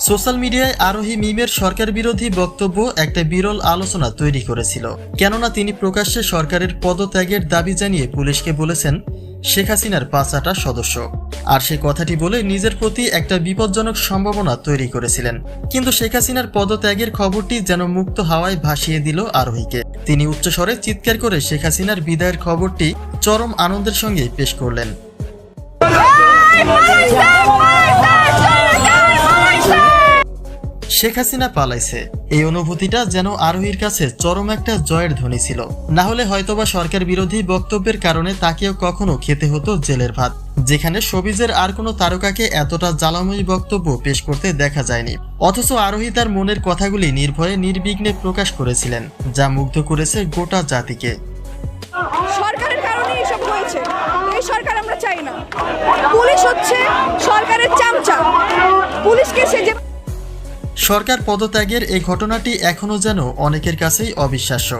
Social মিডিয়ায় আরোহী মিমের সরকার বিরোধী বক্তব্য একটা বিরল আলোচনা তৈরি করেছিল। কেননা তিনি প্রকাশ্যে সরকারের পদত্যাগের দাবি জানিয়ে পুলিশকে বলেছেন, শেখ হাসিনার পাঁচাটা সদস্য। আর সে কথাটি বলে নিজের প্রতি একটা বিপজ্জনক সম্ভাবনা তৈরি করেছিলেন। কিন্তু শেখ হাসিনার পদত্যাগের খবরটি যেন মুক্ত হাওয়ায় ভাসিয়ে দিল আরোহীকে। তিনি উচ্চস্বরে চিৎকার করে শেখ হাসিনার বিদায়ের খবরটি চরম আনন্দের সঙ্গে পেশ করলেন। শেখ হাসিনা পালাইছে। এই অনুভূতিটা যেন আরোহীর কাছে চরম একটা জয়ের ধ্বনি ছিল। না হলে হয়তোবা সরকার বিরোধী বক্তব্যের কারণে তাকেও কখনো খেতে হতো জেলের ভাত। যেখানে সবিজের আর কোনো তারকাকে এতটা জ্বালাময়ী বক্তব্য পেশ করতে দেখা যায়নি। অথচ আরোহী তার মনের কথাগুলি নির্ভয়ে নির্বিঘ্নে প্রকাশ করেছিলেন, যা মুগ্ধ করেছে গোটা জাতিকে। সরকার আমরা চাই না। পুলিশ হচ্ছে সরকারের চামচা। সরকার পদত্যাগের এই ঘটনাটি এখনও যেন অনেকের কাছেই অবিশ্বাস্য।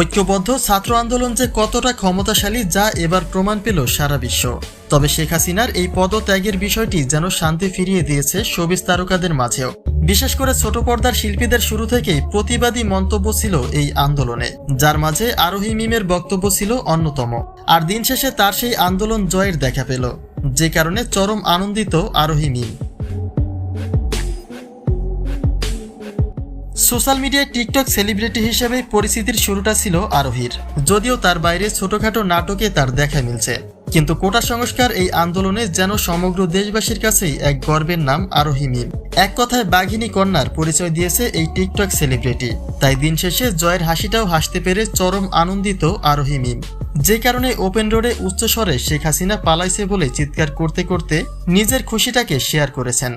ঐক্যবদ্ধ ছাত্র আন্দোলন যে কতটা ক্ষমতাশালী যা এবার প্রমাণ পেল সারা বিশ্ব। তবে শেখ হাসিনার এই পদত্যাগের বিষয়টি যেন শান্তি ফিরিয়ে দিয়েছে শোবিজ তারকাদের মাঝেও। বিশেষ করে ছোট পর্দার শিল্পীদের শুরু থেকেই প্রতিবাদী মন্তব্য ছিল এই আন্দোলনে, যার মাঝে আরোহী মিমের বক্তব্য ছিল অন্যতম। আর দিন শেষে তার সেই আন্দোলন জয়ের দেখা পেল, যে কারণে চরম আনন্দিত আরোহী মিম। সোশ্যাল মিডিয়ায় টিকটক সেলিব্রিটি হিসেবে পরিচিতির শুরুটা ছিল আরোহীর। যদিও তার বাইরে ছোটখাটো নাটকে তার দেখা মিলছে। কিন্তু কোটা সংস্কার এই আন্দোলনে যেন সমগ্র দেশবাসীর কাছেই এক গর্বের নাম আরোহী মিম। এক কথায় বাঘিনী কন্যার পরিচয় দিয়েছে এই টিকটক সেলিব্রিটি। তাই দিন শেষে জয়ের হাসিটাও হাসতে পেরে চরম আনন্দিত আরোহী মিম। যে কারণে ওপেন রোডে উচ্চস্বরে শেখ হাসিনা পালাইছে বলে চিৎকার করতে করতে নিজের খুশিটাকে শেয়ার করেছেন।